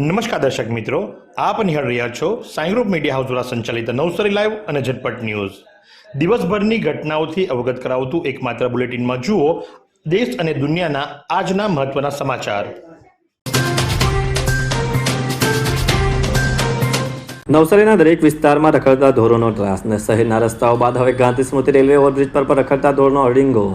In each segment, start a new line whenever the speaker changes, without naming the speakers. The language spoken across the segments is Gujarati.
નમસ્કાર દર્શક મિત્રો, આપ નિહાળ રહ્યા છો સાઈ ગ્રુપ મીડિયા હાઉસ દ્વારા સંચાલિત નવસારી લાઈવ અને ઝટપટ ન્યૂઝ. દિવસભરની ઘટનાઓથી અવગત કરાવતું એકમાત્ર બુલેટિનમાં જુઓ દેશ અને દુનિયાના આજના મહત્વના સમાચાર.
નવસારીના દરેક વિસ્તારમાં રખડતા ધોરણો ત્રાસ ને શહેરના રસ્તાઓ બાદ હવે ગાંધી સ્મૃતિ રેલવે ઓવરબ્રિજ પર રખડતા ધોરણો અડિંગો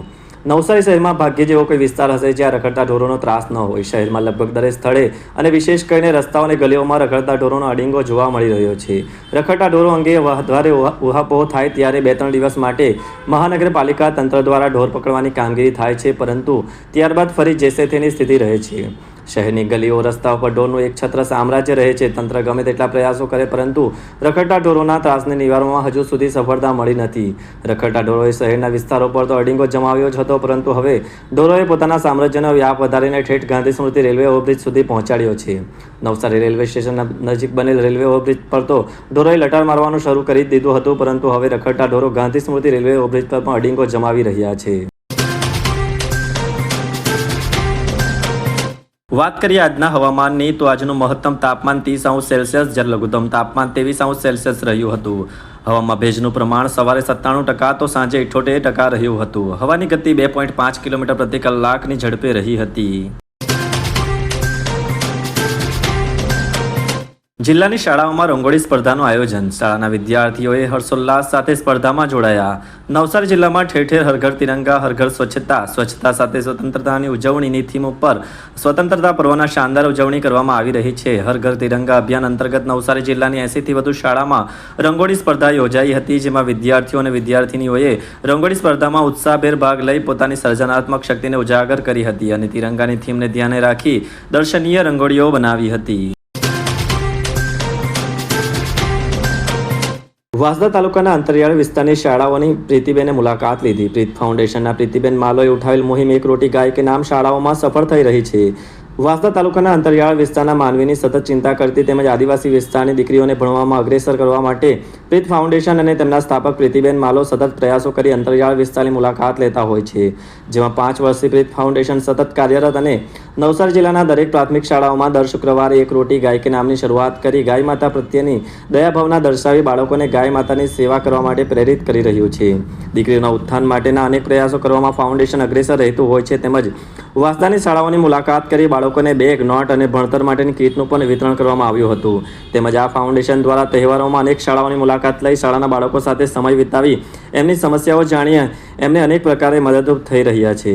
નવસારી શહેરમાં ભાગ્ય જેવો કોઈ વિસ્તાર હશે જ્યાં રખડતા ઢોરોનો ત્રાસ ન હોય. શહેરમાં લગભગ દરેક સ્થળે અને વિશેષ કરીને રસ્તાઓ અને ગલીઓમાં રખડતા ઢોરોનો અડિંગો જોવા મળી રહ્યો છે. રખડતા ઢોરો અંગે વધારે ઉહાપોહ થાય ત્યારે બે ત્રણ દિવસ માટે મહાનગરપાલિકા તંત્ર દ્વારા ઢોર પકડવાની કામગીરી થાય છે, પરંતુ ત્યારબાદ ફરી જેસે તેની સ્થિતિ રહે છે. શહેરની ગલીઓ, રસ્તાઓ પર ઢોરનું એક છત્ર સામ્રાજ્ય રહે છે. તંત્ર ગમે તેટલા પ્રયાસો કરે, પરંતુ રખડતા ઢોરોના ત્રાસને નિવારવામાં હજુ સુધી સફળતા મળી નથી. રખડતા ઢોરોએ શહેરના વિસ્તારો પર તો અડિંગો જમાવ્યો જ હતો, પરંતુ હવે ઢોરોએ પોતાના સામ્રાજ્યનો વ્યાપ વધારીને ઠેઠ ગાંધી સ્મૃતિ રેલવે ઓવરબ્રિજ સુધી પહોંચાડ્યો છે. નવસારી રેલવે સ્ટેશનના નજીક બનેલ રેલવે ઓવરબ્રિજ પર તો ઢોરોએ લટાર મારવાનું શરૂ કરી દીધું હતું, પરંતુ હવે રખડતા ઢોરો ગાંધી સ્મૃતિ રેલવે ઓવરબ્રિજ પર પણ અડિંગો જમાવી રહ્યા છે. વાત કરીએ આજના હવામાનની, તો આજનું મહત્તમ તાપમાન ત્રીસ અંશ સેલ્સિયસ જ્યારે લઘુત્તમ તાપમાન ત્રેવીસ અંશ સેલ્સિયસ રહ્યું હતું. હવામાં ભેજનું પ્રમાણ સવારે સત્તાણું ટકા, તો સાંજે ઇઠોતેર ટકા રહ્યું હતું. હવાની ગતિ બે પોઈન્ટ પાંચ કિલોમીટર પ્રતિ કલાકની ઝડપે રહી હતી. જિલ્લાની શાળાઓમાં રંગોળી સ્પર્ધાનું આયોજન. શાળાના વિદ્યાર્થીઓએ હર્ષોલ્લાસ સાથે સ્પર્ધામાં જોડાયા. નવસારી જિલ્લામાં ઠેર ઠેર હરઘર તિરંગા, હરઘર સ્વચ્છતા સ્વચ્છતા સાથે સ્વતંત્રતાની ઉજવણીની થીમ ઉપર સ્વતંત્રતા પર્વના શાનદાર ઉજવણી કરવામાં આવી રહી છે. હરઘર તિરંગા અભિયાન અંતર્ગત નવસારી જિલ્લાની એંસીથી વધુ શાળામાં રંગોળી સ્પર્ધા યોજાઈ હતી, જેમાં વિદ્યાર્થીઓ અને વિદ્યાર્થીનીઓએ રંગોળી સ્પર્ધામાં ઉત્સાહભેર ભાગ લઈ પોતાની સર્જનાત્મક શક્તિને ઉજાગર કરી હતી અને તિરંગાની થીમને ધ્યાને રાખી દર્શનીય રંગોળીઓ બનાવી હતી. વાંસદા તાલુકાના અંતરિયાળ વિસ્તારની શાળાઓની પ્રીતિબેને મુલાકાત લીધી. પ્રીત ફાઉન્ડેશનના પ્રીતિબેન માલોએ ઉઠાવેલ મુહિમ એક રોટી ગાય કે નામ શાળાઓમાં સફળ થઈ રહી છે. વાંસદા તાલુકાના અંતરિયાળ વિસ્તારના માનવીની સતત ચિંતા કરતી તેમજ આદિવાસી વિસ્તારની દીકરીઓને ભણવામાં અગ્રેસર કરવા માટે પ્રીત ફાઉન્ડેશન અને તેમના સ્થાપક પ્રીતિબેન માલો સતત પ્રયાસો કરી અંતરિયાળ વિસ્તારની મુલાકાત લેતા હોય છે. જેમાં પાંચ વર્ષથી પ્રીત ફાઉન્ડેશન સતત કાર્યરત અને નવસારી જિલ્લાના દરેક પ્રાથમિક શાળાઓમાં દર શુક્રવારે એક રોટી ગાય કે નામની શરૂઆત કરી ગાય માતા પ્રત્યેની દયાભાવના દર્શાવી બાળકોને ગાય માતાની સેવા કરવા માટે પ્રેરિત કરી રહ્યું છે. દીકરીઓના ઉત્થાન માટેના અનેક પ્રયાસો કરવામાં ફાઉન્ડેશન અગ્રેસર રહેતું હોય છે તેમજ વાસદાની શાળાઓની મુલાકાત કરી બાળકોને બેગ, નોટ અને ભણતર માટેની કીટનું પણ વિતરણ કરવામાં આવ્યું હતું. તેમજ આ ફાઉન્ડેશન દ્વારા તહેવારોમાં અનેક શાળાઓની મુલાકાત લઈ શાળાના બાળકો સાથે સમય વિતાવી એમની સમસ્યાઓ જાણીએ એમને અનેક પ્રકારે મદદરૂપ થઈ રહ્યા છે.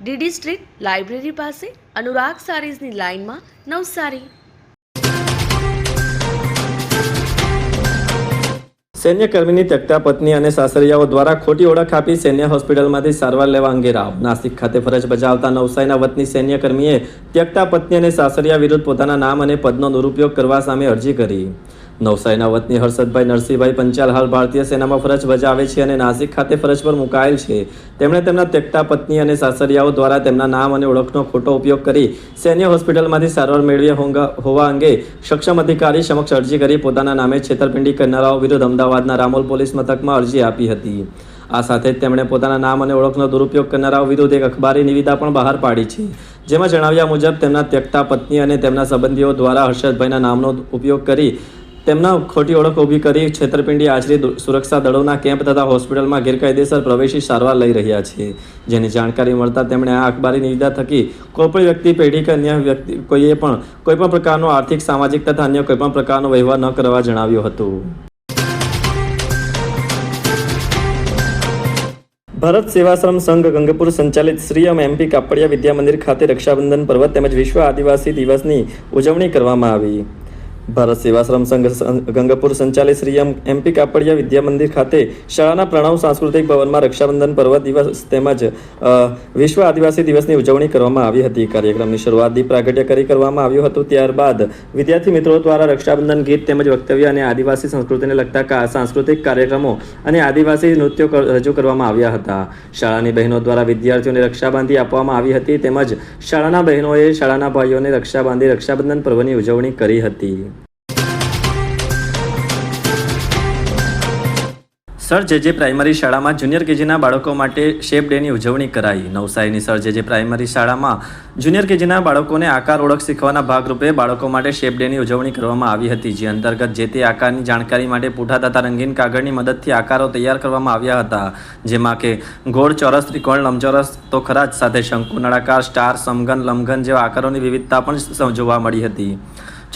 DD street library પાસે અનુરાગ સારીઝની લાઇનમાં નવસારી.
સૈન્ય કર્મીની ત્યક્તા પત્ની અને સાસરિયાઓ દ્વારા ખોટી ઓળખ આપી સૈન્ય હોસ્પિટલમાંથી સારવાર લેવા અંગે રાવ. નાસિક ખાતે ફરજ બજાવતા નવસારીના વતની સૈન્ય કર્મીએ ત્યક્તા પત્ની અને સાસરિયા વિરુદ્ધ પોતાના નામ અને પદનો દુરુપયોગ કરવા સામે અરજી કરી. નવસારીના વતની હર્ષદભાઈ નરસિંહભાઈ પંચાલ હાલ ભારતીય સેનામાં ફરજ બજાવે છે અને નાસિક ખાતે ફરજ પર મુકાયેલ છે. તેમણે તેમના ત્યક્તા પત્ની અને સાસરિયાઓ દ્વારા તેમના નામ અને ઓળખનો ખોટો ઉપયોગ કરી સૈન્ય હોસ્પિટલમાંથી સારવાર મેળવી હોવા અંગે સક્ષમ અધિકારી સમક્ષ અરજી કરી પોતાના નામે છેતરપિંડી કરનારાઓ વિરુદ્ધ અમદાવાદના રામોલ પોલીસ મથકમાં અરજી આપી હતી. આ સાથે તેમણે પોતાના નામ અને ઓળખનો દુરુપયોગ કરનારાઓ વિરુદ્ધ એક અખબારી નિવેદા પણ બહાર પાડી છે. જેમાં જણાવ્યા મુજબ તેમના ત્યક્તા પત્ની અને તેમના સંબંધીઓ દ્વારા હર્ષદભાઈના નામનો ઉપયોગ કરી તેમના ખોટી ઓળખ ઊભી કરી છેતરપિંડી આચરી સુરક્ષા દળોના કેમ્પ તથા હોસ્પિટલમાં ગેરકાયદેસર પ્રવેશી સારવાર લઈ રહ્યા છે. જેની જાણકારી મળતા તેમણે આ અખબારી નિવેદા થકી કોઈપણ વ્યક્તિ, પેઢી કે અન્ય વ્યક્તિ, કોઈએ પણ કોઈપણ પ્રકારનો આર્થિક, સામાજિક તથા અન્ય કોઈપણ પ્રકારનો વ્યવહાર ન કરવા જણાવ્યું હતું. ભારત સેવાશ્રમ સંઘ ગંગપુર સંચાલિત શ્રી એમ એમપી કાપડિયા વિદ્યામંદિર ખાતે રક્ષાબંધન પર્વ તેમજ વિશ્વ આદિવાસી દિવસની ઉજવણી કરવામાં આવી. ભારત સેવાશ્રમ સંઘ સં- ગંગાપુર સંચાલિત Shri M M P Kapadia Vidya Mandir ખાતે શાળાના પ્રણવ સાંસ્કૃતિક ભવનમાં રક્ષાબંધન પર્વ દિવસ તેમજ વિશ્વ આદિવાસી દિવસની ઉજવણી કરવામાં આવી હતી. કાર્યક્રમની શરૂઆત દીપ પ્રાગટ્ય કરી કરવામાં આવ્યું હતું. ત્યારબાદ વિદ્યાર્થી મિત્રો દ્વારા રક્ષાબંધન ગીત તેમજ વક્તવ્ય અને આદિવાસી સંસ્કૃતિને લગતા સાંસ્કૃતિક કાર્યક્રમો અને આદિવાસી નૃત્યો રજૂ કરવામાં આવ્યા હતા. શાળાની બહેનો દ્વારા વિદ્યાર્થીઓને રક્ષાબાંધી આપવામાં આવી હતી તેમજ શાળાના બહેનોએ શાળાના ભાઈઓને રક્ષાબાંધી, રક્ષાબંધન પર્વની ઉજવણી કરી હતી. સર, જે જે પ્રાઇમરી શાળામાં જુનિયર કેજીના બાળકો માટે શેપ ડેની ઉજવણી કરાઈ. નવસારીની સર, જે જે પ્રાઇમરી શાળામાં જુનિયર કેજીના બાળકોને આકાર ઓળખ શીખવાના ભાગરૂપે બાળકો માટે શેપ ડેની ઉજવણી કરવામાં આવી હતી, જે અંતર્ગત જે તે આકારની જાણકારી માટે પૂઠા તથા રંગીન કાગળની મદદથી આકારો તૈયાર કરવામાં આવ્યા હતા, જેમાં કે ગોળ, ચોરસ, ત્રિકોણ, લંબચોરસ તો ખરા જ સાથે શંકુ નળાકાર સ્ટાર, સમઘન લંબઘન જેવા આકારોની વિવિધતા પણ જોવા મળી હતી.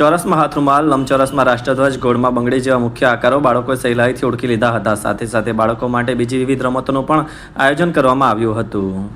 ચોરસમાં હાથરૂમાલ લંબચોરસમાં રાષ્ટ્રધ્વજ, ગોળમાં બંગડી જેવા મુખ્ય આકારો બાળકોએ સહેલાઈથી ઓળખી લીધા હતા. સાથે સાથે બાળકો માટે બીજી વિવિધ રમતોનું પણ આયોજન કરવામાં આવ્યું હતું.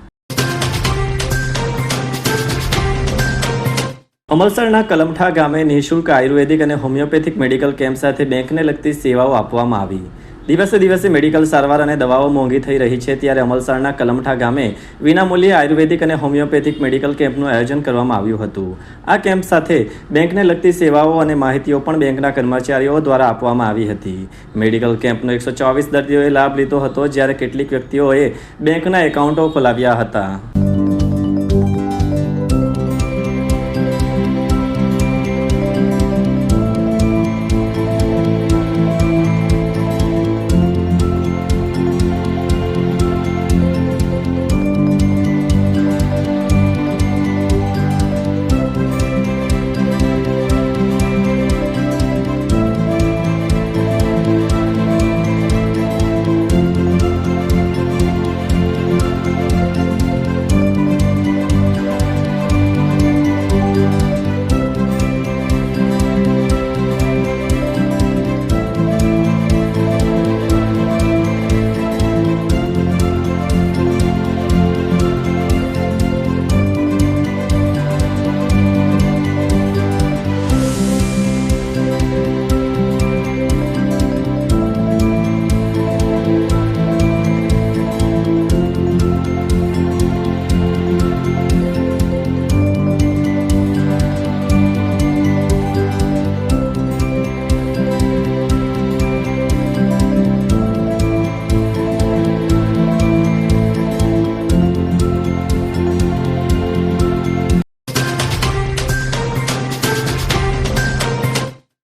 અમલસરના કલમઠા ગામે નિઃશુલ્ક આયુર્વેદિક અને હોમિયોપેથિક મેડિકલ કેમ્પ સાથે બેંકને લગતી સેવાઓ આપવામાં આવી. દિવસે દિવસે મેડિકલ સારવાર અને દવાઓ મોંઘી થઈ રહી છે, ત્યારે અમલસાડના કલમઠા ગામે વિનામૂલ્યે આયુર્વેદિક અને હોમિયોપેથિક મેડિકલ કેમ્પનું આયોજન કરવામાં આવ્યું હતું. આ કેમ્પ સાથે બેંકને લગતી સેવાઓ અને માહિતીઓ પણ બેંકના કર્મચારીઓ દ્વારા આપવામાં આવી હતી. મેડિકલ કેમ્પનો એકસો ચોવીસ દર્દીઓએ લાભ લીધો હતો, જ્યારે કેટલીક વ્યક્તિઓએ બેંકના એકાઉન્ટો ખોલાવ્યા હતા.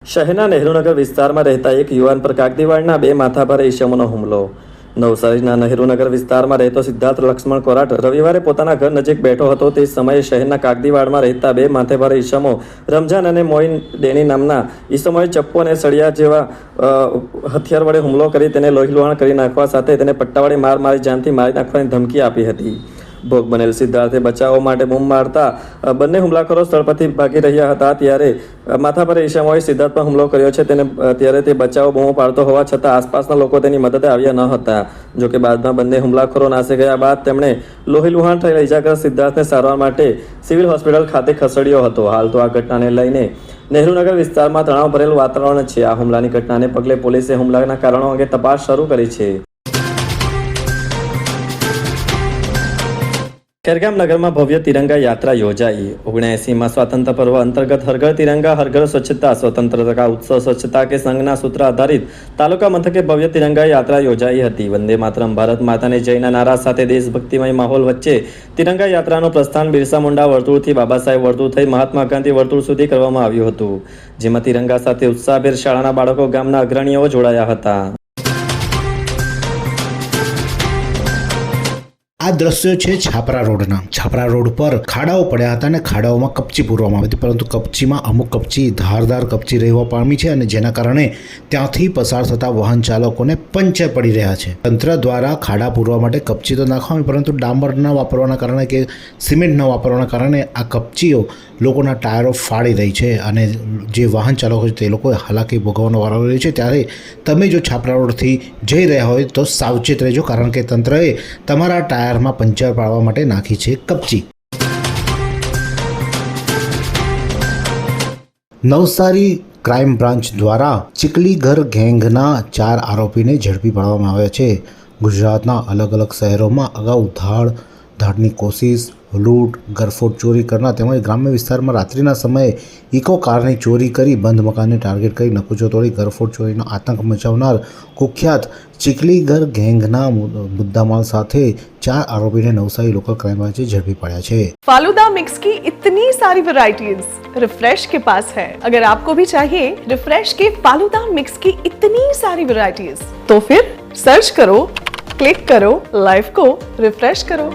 શહેરના નહેરુનગર વિસ્તારમાં રહેતા એક યુવાન પર કાગદીવાડના બે માથાભારે ઈસમોનો હુમલો. નવસારીના નહેરુનગર વિસ્તારમાં રહેતો સિદ્ધાર્થ લક્ષ્મણ કોરાટ રવિવારે પોતાના ઘર નજીક બેઠો હતો. તે સમયે શહેરના કાગદીવાડમાં રહેતા બે માથેભારે ઈસમો, રમઝાન અને મોઇન ડેની નામના ઈસમોએ ચપ્પુ અને સળિયા જેવા હથિયાર વડે હુમલો કરી તેને લોહીલુહાણ કરી નાખવા સાથે તેને પટ્ટાવાળી માર મારી જાનથી મારી નાખવાની ધમકી આપી હતી. ભોગ બનેલ સિદ્ધાર્થે બચાવવા માટે બૂમ મારતા બંને હુમલાખોરો સ્થળ પરથી ભાગી રહ્યા હતા. ત્યારે માથા પર ઈશામોએ સિદ્ધાર્થ પર હુમલો કર્યો છે. તેને અત્યારે ત્યારે તે બચાવ બૂમો પાડતો હોવા છતાં આસપાસના લોકો તેની મદદે આવ્યા ન હતા. જોકે બાદમાં બંને હુમલાખોરો નાસી ગયા બાદ તેમણે લોહી લુહાણ થયેલા ઇજાગ્રસ્ત સિદ્ધાર્થને સારવાર માટે સિવિલ હોસ્પિટલ ખાતે ખસેડ્યો હતો. હાલ તો આ ઘટનાને લઈને નહેરુનગર વિસ્તારમાં તણાવ ભરેલું વાતાવરણ છે. આ હુમલાની ઘટનાને પગલે પોલીસે હુમલાના કારણો અંગે તપાસ શરૂ કરી છે. ખેરગામ નગરમાં ભવ્ય તિરંગા યાત્રા યોજાઈ. ઓગણએંસીમાં સ્વાતંત્ર્ય પર્વ અંતર્ગત હરઘર તિરંગા હરઘર સ્વચ્છતા, સ્વતંત્રતા, ઉત્સવ સ્વચ્છતા કે સંઘના સૂત્ર આધારિત તાલુકા મથકે ભવ્ય તિરંગા યાત્રા યોજાઈ હતી. વંદે માતરમ, ભારત માતાને જયના નારા સાથે દેશભક્તિમય માહોલ વચ્ચે તિરંગા યાત્રાનું પ્રસ્થાન બિરસા મુંડા વર્તુળથી બાબા સાહેબ વર્તુળ થઈ મહાત્મા ગાંધી વર્તુળ સુધી કરવામાં આવ્યું હતું. જેમાં તિરંગા સાથે ઉત્સાહભેર શાળાના બાળકો, ગામના અગ્રણીઓ જોડાયા હતા.
આ દ્રશ્યો છે છાપરા રોડના. છાપરા રોડ પર ખાડાઓ પડ્યા હતા અને ખાડાઓમાં કપચી પૂરવામાં આવી હતી. પરંતુ કપચીમાં અમુક કપચી ધારદાર કપચી રહેવા પામી છે અને જેના કારણે ત્યાંથી પસાર થતા વાહન ચાલકોને પંચર પડી રહ્યા છે. તંત્ર દ્વારા ખાડા પૂરવા માટે કપચી તો નાખવાની પરંતુ ડામર ન વાપરવાના કારણે કે સિમેન્ટ ન વાપરવાના કારણે આ કપચીઓ લોકોના ટાયરો ફાડી રહી છે અને જે વાહન ચાલકો છે તે લોકોએ હાલાકી ભોગવવાનો વારો રહ્યો છે. ત્યારે તમે જો છાપરા રોડથી જઈ રહ્યા હોય તો સાવચેત રહેજો, કારણ કે તંત્રએ તમારા ટાયરમાં પંચર પાડવા માટે નાખી છે કપચી. નવસારી ક્રાઇમ બ્રાન્ચ દ્વારા ચીકલીઘર ગેંગના ચાર આરોપીને ઝડપી પાડવામાં આવ્યા છે. ગુજરાતના અલગ અલગ શહેરોમાં અગાઉ ધાડ ધાડની કોશિશ લૂંટ ગરફોડ ચોરી કરનાર તેમજ ગ્રામ્ય વિસ્તારમાં રાત્રિના સમયે ઇકો કારની ચોરી કરી બંધ મકાનને ટાર્ગેટ કરી નકુચો તોડી ગરફોડ ચોરીનો આતંક મચાવનાર કુખ્યાત ચીકલીગર ગેંગના મુ- મુદ્દામાલ સાથે ચાર આરોપીને નવસારી લોકલ ક્રાઇમ બ્રાન્ચે ઝડપી પાડ્યા છે
फालूदा मिक्स की इतनी सारी वैरायटीज रिफ्रेश के पास है अगर आपको भी चाहिए रिफ्रेश के फालूदा मिक्स की इतनी सारी वैरायटीज तो फिर सर्च करो क्लिक करो लाइफ को रिफ्रेश करो